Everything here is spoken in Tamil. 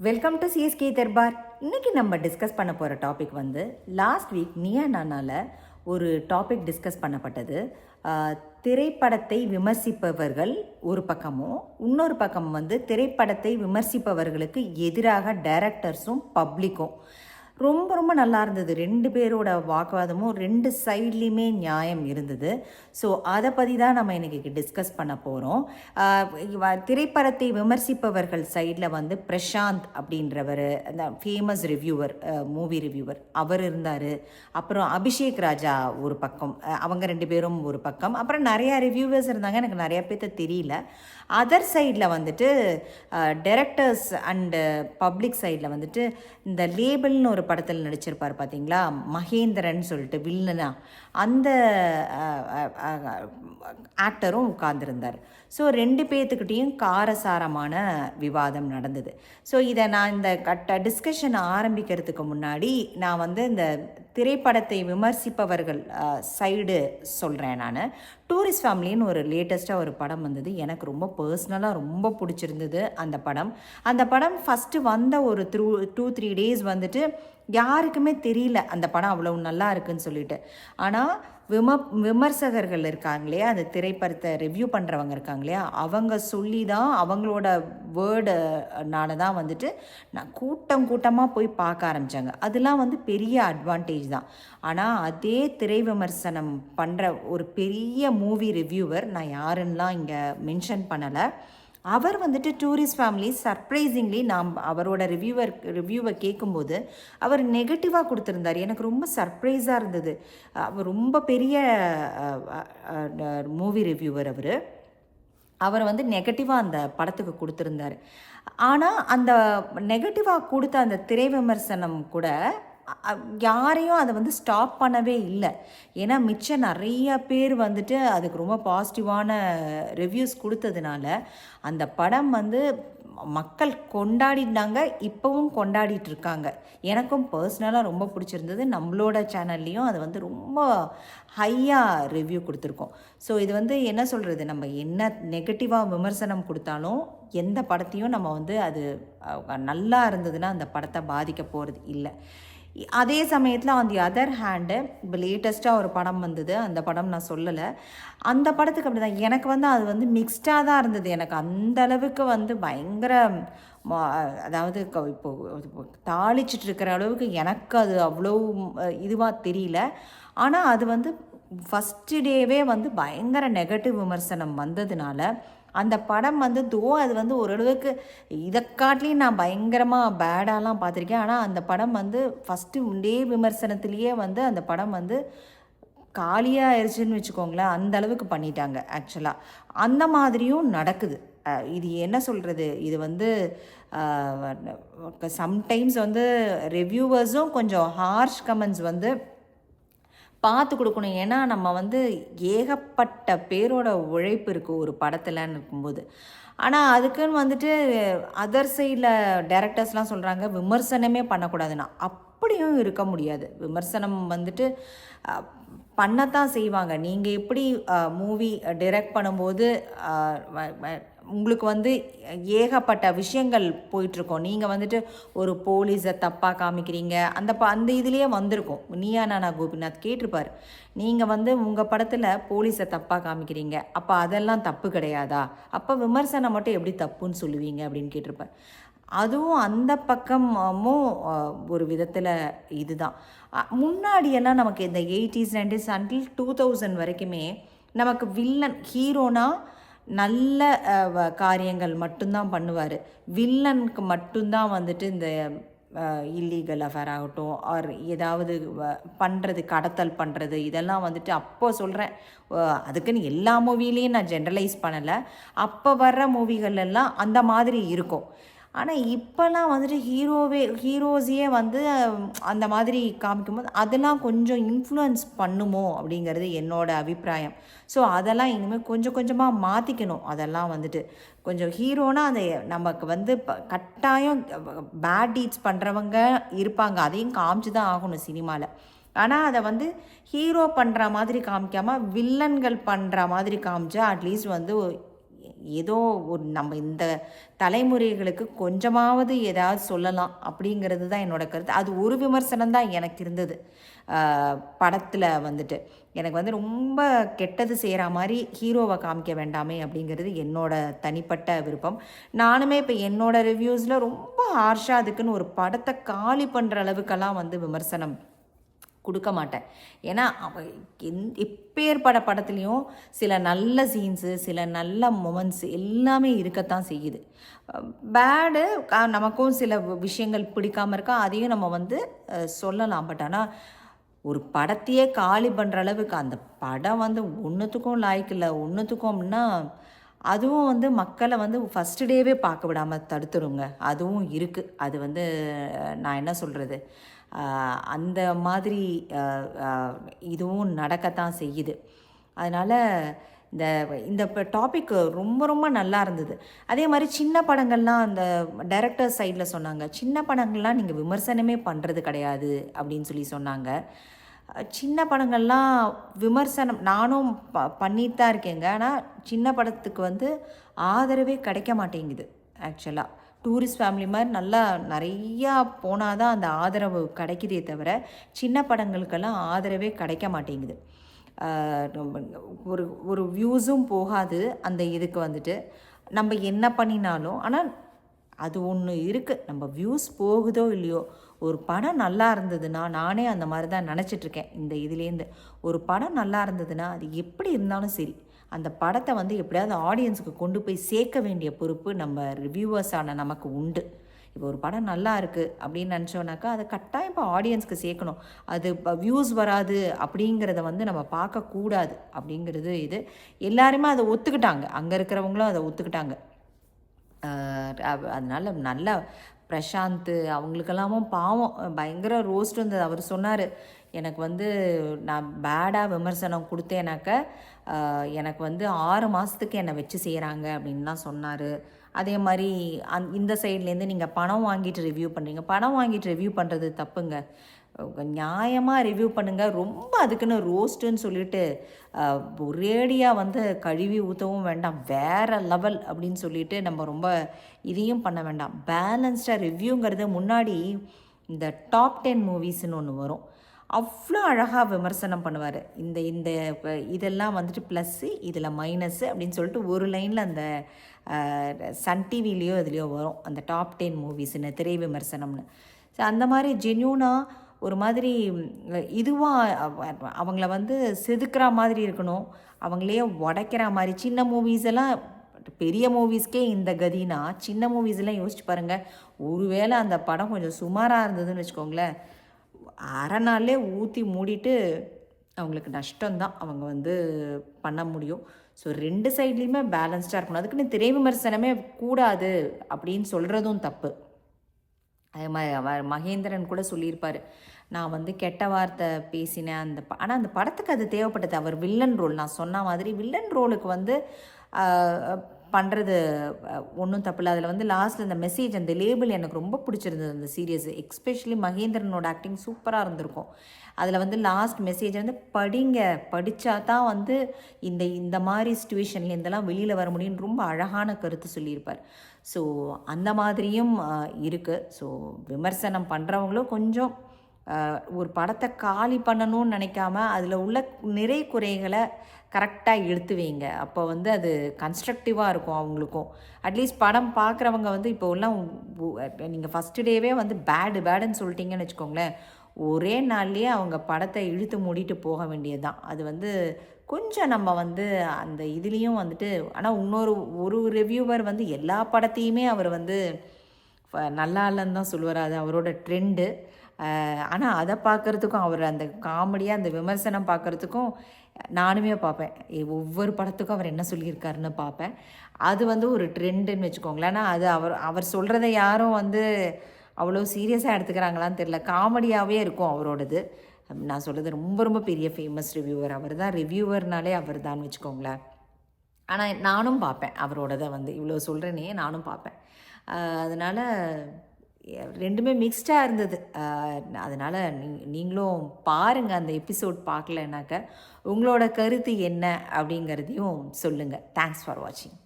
வெல்கம் டு சிஎஸ்கே தர்பார் இன்னைக்கு நம்ம டிஸ்கஸ் பண்ண போகிற டாபிக் வந்து லாஸ்ட் வீக் நியா நானால ஒரு டாபிக் டிஸ்கஸ் பண்ணப்பட்டது. திரைப்படத்தை விமர்சிப்பவர்கள் ஒரு பக்கமும் இன்னொரு பக்கம் வந்து திரைப்படத்தை விமர்சிப்பவர்களுக்கு எதிராக டைரக்டர்ஸும் பப்ளிக்கும் ரொம்ப ரொம்ப நல்லா இருந்தது. ரெண்டு பேரோட வாக்குவாதமும் ரெண்டு சைட்லேயுமே நியாயம் இருந்தது. ஸோ அதை பற்றி தான் நம்ம இன்றைக்கி டிஸ்கஸ் பண்ண போகிறோம் திரைப்படத்தை விமர்சிப்பவர்கள் சைடில் வந்து பிரசாந்த் அப்படின்றவர் அந்த ஃபேமஸ் ரிவ்யூவர் மூவி ரிவ்யூவர் அவர் இருந்தார். அப்புறம் அபிஷேக் ராஜா ஒரு பக்கம். அவங்க ரெண்டு பேரும் ஒரு பக்கம். அப்புறம் நிறையா ரிவ்யூவர்ஸ் இருந்தாங்க. எனக்கு நிறையா பேர்த்த தெரியல. அதர் சைடில் வந்துட்டு டைரக்டர்ஸ் அண்டு பப்ளிக் சைடில் வந்துட்டு இந்த லேபிள்னு ஒரு படத்தில் நடிச்சிருப்பார் பார்த்தீங்களா மகேந்திரன் சொல்லிட்டு வில்லனா அந்த ஆக்டரும் உட்கார்ந்துருந்தார். ஸோ ரெண்டு பேர்த்துக்கிட்டேயும் காரசாரமான விவாதம் நடந்தது. ஸோ இதை நான் இந்த கட்ட டிஸ்கஷன் ஆரம்பிக்கிறதுக்கு முன்னாடி நான் வந்து இந்த திரைப்படத்தை விமர்சிப்பவர்கள் சைடு சொல்கிறேன் நான். டூரிஸ்ட் ஃபேமிலின்னு ஒரு லேட்டஸ்ட்டாக ஒரு படம் வந்தது. எனக்கு ரொம்ப பர்சனலாக ரொம்ப பிடிச்சிருந்தது அந்த படம். அந்த படம் ஃபஸ்ட்டு வந்த ஒரு த்ரூ டூ த்ரீ டேஸ் வந்துட்டு யாருக்குமே தெரியல அந்த படம் அவ்வளோ நல்லா இருக்குன்னு சொல்லிட்டு. ஆனால் விம விமர்சகர்கள் இருக்காங்க இல்லையா அந்த திரைப்படத்தை ரிவ்யூ பண்ணுறவங்க இருக்காங்க இல்லையா அவங்க சொல்லி தான் அவங்களோட வேர்டுனால தான் வந்துட்டு நான் கூட்டம் கூட்டமாக போய் பார்க்க ஆரம்பித்தாங்க அதெல்லாம் வந்து பெரிய அட்வான்டேஜ் தான். ஆனால் அதே திரை விமர்சனம் பண்ணுற ஒரு பெரிய மூவி ரிவ்யூவர் நான் யாருன்னெலாம் இங்கே மென்ஷன் பண்ணலை. அவர் வந்துட்டு டூரிஸ்ட் ஃபேமிலி சர்ப்ரைசிங்லி நாம் அவரோட ரிவ்யூவர் ரிவ்யூவை கேட்கும்போது அவர் நெகட்டிவாக கொடுத்துருந்தார். எனக்கு ரொம்ப சர்ப்ரைஸாக இருந்தது. அவர் ரொம்ப பெரிய மூவி ரிவ்யூவர் அவர். அவர் வந்து நெகட்டிவாக அந்த படத்துக்கு கொடுத்துருந்தாரு. ஆனால் அந்த நெகட்டிவாக கொடுத்த அந்த திரை விமர்சனம் கூட யாரையும் அதை வந்து ஸ்டாப் பண்ணவே இல்லை. ஏன்னா மிச்சம் நிறைய பேர் வந்துட்டு அதுக்கு ரொம்ப பாசிட்டிவான ரிவ்யூஸ் கொடுத்ததுனால அந்த படம் வந்து மக்கள் கொண்டாடினாங்க இப்போவும் கொண்டாடிட்டு இருக்காங்க. எனக்கும் பர்சனலாக ரொம்ப பிடிச்சிருந்தது. நம்மளோட சேனல்லையும் அது வந்து ரொம்ப ஹையாக ரிவ்யூ கொடுத்துருக்கோம். ஸோ இது வந்து என்ன சொல்கிறது நம்ம என்ன நெகட்டிவாக விமர்சனம் கொடுத்தாலும் எந்த படத்தையும் நம்ம வந்து அது நல்லா இருந்ததுன்னா அந்த படத்தை பாதிக்க போகிறது இல்லை. அதே சமயத்தில் ஆன் தி அதர் ஹேண்டு இப்போ லேட்டஸ்ட்டாக ஒரு படம் வந்தது. அந்த படம் நான் சொல்லலை. அந்த படத்துக்கு அப்படி தான் எனக்கு வந்து அது வந்து மிக்ஸ்டாக தான் இருந்தது. எனக்கு அந்த அளவுக்கு வந்து பயங்கர அதாவது இப்போ தாளிச்சிட்டு இருக்கிற அளவுக்கு எனக்கு அது அவ்வளோ இதுவாக தெரியல. ஆனால் அது வந்து ஃபஸ்ட்டு டேவே வந்து பயங்கர நெகட்டிவ் விமர்சனம் வந்ததுனால அந்த படம் வந்து தோ அது வந்து ஓரளவுக்கு இதை காட்டிலையும் நான் பயங்கரமாக பேடாலாம் பார்த்துருக்கேன். ஆனால் அந்த படம் வந்து ஃபஸ்ட்டு டே விமர்சனத்திலேயே வந்து அந்த படம் வந்து காலியாக ஆயிடுச்சுன்னு வச்சுக்கோங்களேன். அந்த அளவுக்கு பண்ணிட்டாங்க ஆக்சுவலாக அந்த மாதிரியும் நடக்குது. இது என்ன சொல்கிறது இது வந்து சம்டைம்ஸ் வந்து ரிவ்யூவர்ஸும் கொஞ்சம் ஹார்ஷ் கமெண்ட்ஸ் வந்து பார்த்து கொடுக்கணும். ஏன்னா நம்ம வந்து ஏகப்பட்ட பேரோட உழைப்பு இருக்குது ஒரு படத்துலன்னு இருக்கும்போது. ஆனால் அதுக்குன்னு வந்துட்டு அதர் சைடில் டேரக்டர்ஸ்லாம் சொல்கிறாங்க விமர்சனமே பண்ணக்கூடாதுன்னா. அப்படியும் இருக்க முடியாது. விமர்சனம் வந்துட்டு பண்ணத்தான் செய்வாங்க. நீங்கள் எப்படி மூவி டிரெக்ட் பண்ணும்போது உங்களுக்கு வந்து ஏகப்பட்ட விஷயங்கள் போயிட்டுருக்கோம். நீங்கள் வந்துட்டு ஒரு போலீஸை தப்பாக காமிக்கிறீங்க. அந்த ப அந்த இதுலேயே வந்திருக்கும். நீயா நானா கோபிநாத்? கேட்டிருப்பார். நீங்கள் வந்து உங்கள் படத்தில் போலீஸை தப்பாக காமிக்கிறீங்க. அப்போ அதெல்லாம் தப்பு கிடையாதா? அப்போ விமர்சனம் மட்டும் எப்படி தப்புன்னு சொல்லுவீங்க அப்படின்னு கேட்டிருப்பார். அதுவும் அந்த பக்கமும் ஒரு விதத்தில் இதுதான். முன்னாடியெல்லாம் நமக்கு இந்த eighties nineties until two thousand வரைக்குமே நமக்கு வில்லன் ஹீரோனா நல்ல வ- காரியங்கள் மட்டும்தான் பண்ணுவார். வில்லனுக்கு மட்டும்தான் வந்துட்டு இந்த இல்லீகல் அஃபேர் ஆகட்டும் ஆர் ஏதாவது பண்ணுறது கடத்தல் பண்ணுறது இதெல்லாம் வந்துட்டு அப்போ சொல்கிறேன் அதுக்குன்னு எல்லா மூவிலையும் நான் ஜென்ரலைஸ் பண்ணலை. அப்போ வர்ற மூவிகள் எல்லாம் அந்த மாதிரி இருக்கும். ஆனால் இப்போல்லாம் வந்துட்டு ஹீரோவே ஹீரோஸையே வந்து அந்த மாதிரி காமிக்கும்போது அதெல்லாம் கொஞ்சம் இன்ஃப்ளூயன்ஸ் பண்ணுமோ அப்படிங்கிறது என்னோட அபிப்பிராயம். ஸோ அதெல்லாம் இனிமேல் கொஞ்சம் கொஞ்சமாக மாற்றிக்கணும் அதெல்லாம் வந்துட்டு கொஞ்சம் ஹீரோனா அதை நமக்கு வந்து ப- கட்டாயம் பேட் டீட்ஸ் பண்ணுறவங்க இருப்பாங்க. அதையும் காமிச்சு தான் ஆகணும் சினிமாவில் ஆனால் அதை வந்து ஹீரோ பண்ணுற மாதிரி காமிக்காமல் வில்லன்கள் பண்ணுற மாதிரி காமிச்சா அட்லீஸ்ட் வந்து ஏதோ ஒரு நம்ம இந்த தலைமுறைகளுக்கு கொஞ்சமாவது ஏதாவது சொல்லலாம் அப்படிங்கிறது தான் என்னோடய கருத்து. அது ஒரு விமர்சனம் தான் எனக்கு இருந்தது. படத்தில் வந்துட்டு. எனக்கு வந்து ரொம்ப கெட்டது செய்கிற மாதிரி ஹீரோவை காமிக்க வேண்டாமே அப்படிங்கிறது என்னோட தனிப்பட்ட விருப்பம். நானுமே இப்போ என்னோடய ரிவ்யூஸில் ரொம்ப ஹார்ஷாக அதுக்குன்னு ஒரு படத்தை காலி பண்ணுற அளவுக்கெல்லாம் வந்து விமர்சனம் கொடுக்க மாட்டேன். ஏன்னா எந் எப்பேற்பட படத்துலேயும் சில நல்ல சீன்ஸு சில நல்ல மொமெண்ட்ஸ் எல்லாமே இருக்கத்தான் செய்யுது. பேடு நமக்கும் சில விஷயங்கள் பிடிக்காமல் இருக்கா அதையும் நம்ம வந்து சொல்லலாம். பட் ஆனால் ஒரு படத்தையே காலி பண்ணுற அளவுக்கு அந்த படம் வந்து ஒன்றுத்துக்கும் லாய்க்கில்லை ஒன்றுத்துக்கும் அப்படின்னா அதுவும் வந்து மக்களை வந்து ஃபஸ்ட்டு டேவே பார்க்க விடாமல் தடுத்துருங்க. அதுவும் இருக்குது அது வந்து நான் என்ன சொல்கிறது அந்த மாதிரி இதுவும் நடக்கத்தான் செய்யுது. அதனால் இந்த இந்த டாபிக் ரொம்ப ரொம்ப நல்லா இருந்தது. அதே மாதிரி சின்ன படங்கள்லாம் அந்த டைரக்டர் சைடில் சொன்னாங்க. சின்ன படங்கள்லாம் நீங்கள் விமர்சனமே பண்ணுறது கிடையாது அப்படின்னு சொல்லி சொன்னாங்க. சின்ன படங்கள்லாம் விமர்சனம் நானும் ப பண்ணிட்டு தான் இருக்கேங்க. ஆனால் சின்ன படத்துக்கு வந்து ஆதரவே கிடைக்க மாட்டேங்குது ஆக்சுவலாக டூரிஸ்ட் ஃபேமிலி மாதிரி நல்லா நிறையா போனால் தான் அந்த ஆதரவு கிடைக்குதே தவிர சின்ன படங்களுக்கெல்லாம் ஆதரவே கிடைக்க மாட்டேங்குது. ஒரு ஒரு வியூஸும் போகாது அந்த இதுக்கு வந்துட்டு. நம்ம என்ன பண்ணினாலும் ஆனால் அது ஒன்று இருக்குது நம்ம வியூஸ் போகுதோ இல்லையோ ஒரு படம் நல்லா இருந்ததுன்னா நானே அந்த மாதிரி தான் நினச்சிட்ருக்கேன் இந்த இதுலேருந்து ஒரு படம் நல்லா இருந்ததுன்னா அது எப்படி இருந்தாலும் சரி. அந்த படத்தை வந்து எப்படியாவது ஆடியன்ஸுக்கு கொண்டு போய் சேர்க்க வேண்டிய பொறுப்பு நம்ம ரிவ்யூவர்ஸான நமக்கு உண்டு. இப்போ ஒரு படம் நல்லா இருக்குது அப்படின்னு நினச்சோன்னாக்கா அதை கட்டாயம் இப்போ ஆடியன்ஸ்க்கு சேர்க்கணும். அது இப்போ வியூஸ் வராது அப்படிங்கிறத வந்து நம்ம பார்க்கக்கூடாது அப்படிங்கிறது இது. எல்லாருமே அதை ஒத்துக்கிட்டாங்க. அங்கே இருக்கிறவங்களும் அதை ஒத்துக்கிட்டாங்க. அதனால் நல்ல பிரசாந்த் அவங்களுக்கெல்லாமும் பாவம். பயங்கர ரோஸ்ட் வந்தது. அவர் சொன்னார் எனக்கு வந்து நான் பேடாக விமர்சனம் கொடுத்தேனாக்க எனக்கு வந்து ஆறு மாதத்துக்கு என்னை வச்சு செய்கிறாங்க அப்படின்லாம் சொன்னார். அதே மாதிரி அந் இந்த சைட்லேருந்து நீங்கள் பணம் வாங்கிட்டு ரிவ்யூ பண்ணுறீங்க பணம் வாங்கிட்டு ரிவ்யூ பண்ணுறது தப்புங்க. நியாயமாக ரிவ்யூ பண்ணுங்கள் ரொம்ப அதுக்குன்னு ரோஸ்ட்டுன்னு சொல்லிட்டு ஒரேடியாக வந்து கழுவி ஊற்றவும் வேண்டாம். வேறு லெவல் அப்படின்னு சொல்லிட்டு நம்ம ரொம்ப இதையும் பண்ண வேண்டாம். பேலன்ஸ்டாக ரிவ்யூங்கிறது முன்னாடி இந்த டாப் டென் மூவிஸ்ன்னு ஒன்று வரும். அவ்வளோ அழகாக விமர்சனம் பண்ணுவார். இந்த இந்த இதெல்லாம் வந்துட்டு ப்ளஸ்ஸு இதில் மைனஸ்ஸு அப்படின்னு சொல்லிட்டு ஒரு லைனில் அந்த சன் டிவிலேயோ இதுலேயோ வரும். அந்த டாப் டென் மூவிஸ்னு திரை விமர்சனம்னு. ஸோ அந்த மாதிரி ஜென்யூனாக ஒரு மாதிரி இதுவாக அவங்கள வந்து செதுக்கிற மாதிரி இருக்கணும். அவங்களே உடைக்கிற மாதிரி. சின்ன மூவிஸ் எல்லாம் பெரிய மூவிஸ்க்கே இந்த கதினா சின்ன மூவிஸ்லாம் யோசிச்சு பாருங்கள் ஒருவேளை அந்த படம் கொஞ்சம் சுமாராக இருந்ததுன்னு வச்சுக்கோங்களேன். அரை நாளே ஊற்றி மூடிட்டு அவங்களுக்கு நஷ்டம்தான். அவங்க வந்து பண்ண முடியும். ஸோ ரெண்டு சைட்லேயுமே பேலன்ஸ்டாக இருக்கணும். அதுக்குன்னு திரை விமர்சனமே கூடாது அப்படின்னு சொல்கிறதும் தப்பு. அதே மாதிரி அவர் மகேந்திரன் கூட சொல்லியிருப்பார். நான் வந்து கெட்ட வார்த்தை பேசினேன். அந்த ஆனால் அந்த படத்துக்கு அது தேவைப்பட்டது. அவர் வில்லன் ரோல் நான் சொன்ன மாதிரி வில்லன் ரோலுக்கு வந்து பண்ணுறது ஒன்றும் தப்பில்ல. அதில் வந்து லாஸ்ட்டில் அந்த மெசேஜ் அந்த லேபிள் எனக்கு ரொம்ப பிடிச்சிருந்தது அந்த சீரியஸ் எக்ஸ்பெஷலி மகேந்திரனோட ஆக்டிங் சூப்பராக இருந்திருக்கும். அதில் வந்து லாஸ்ட் மெசேஜ் வந்து படிங்க படித்தா தான் வந்து இந்த இந்த மாதிரி சுச்சுவேஷன்லேருந்தெல்லாம் வெளியில் வர முடியும்னு ரொம்ப அழகான கருத்து சொல்லியிருப்பார். ஸோ அந்த மாதிரியும் இருக்குது ஸோ விமர்சனம் பண்ணுறவங்களும் கொஞ்சம் ஒரு படத்தை காலி பண்ணணும்னு நினைக்காம அதில் உள்ள நிறை குறைகளை கரெக்டாக எடுத்து வைங்க. அப்போ வந்து அது கன்ஸ்ட்ரக்டிவாக இருக்கும் அவங்களுக்கும். அட்லீஸ்ட் படம் பார்க்குறவங்க வந்து இப்போ எல்லாம் நீங்கள் ஃபஸ்ட்டு டேவே வந்து பேடு பேடுன்னு சொல்லிட்டீங்கன்னு வச்சுக்கோங்களேன். ஒரே நாள்லேயே அவங்க படத்தை இழுத்து மூடிட்டு போக வேண்டியது தான் அது வந்து கொஞ்சம் நம்ம வந்து அந்த இதுலேயும் வந்துட்டு ஆனால் இன்னொரு ஒரு ரிவ்யூவர் வந்து எல்லா படத்தையுமே அவர் வந்து நல்லா இல்லைன்னு தான் சொல்லுவார். அது அவரோட ட்ரெண்டு ஆனால் அதை பார்க்குறதுக்கும் அவர் அந்த காமெடியாக அந்த விமர்சனம் பார்க்குறதுக்கும் நானுமே பார்ப்பேன் ஒவ்வொரு படத்துக்கும் அவர் என்ன சொல்லியிருக்காருன்னு பார்ப்பேன் அது வந்து ஒரு ட்ரெண்டுன்னு வச்சுக்கோங்களேன். ஆனால் அது அவர் அவர் சொல்கிறத யாரும் வந்து அவ்வளோ சீரியஸாக எடுத்துக்கிறாங்களான்னு தெரில காமெடியாகவே இருக்கும் அவரோடது. நான் சொல்கிறது ரொம்ப ரொம்ப பெரிய ஃபேமஸ் ரிவ்யூவர் அவர் தான் ரிவ்யூவர்னாலே அவர் தான் வச்சுக்கோங்களேன். ஆனால் நானும் பார்ப்பேன் அவரோடதை வந்து. இவ்வளோ சொல்கிறேனே நானும் பார்ப்பேன் அதனால் ரெண்டுமே மிக்ஸ்டாக இருந்தது. அதனால் நீ நீங்களும் பாருங்கள் அந்த எபிசோட் பார்க்கலனாக்க உங்களோட கருத்து என்ன அப்படிங்கிறதையும் சொல்லுங்கள் தேங்க்ஸ் ஃபார் வாட்சிங்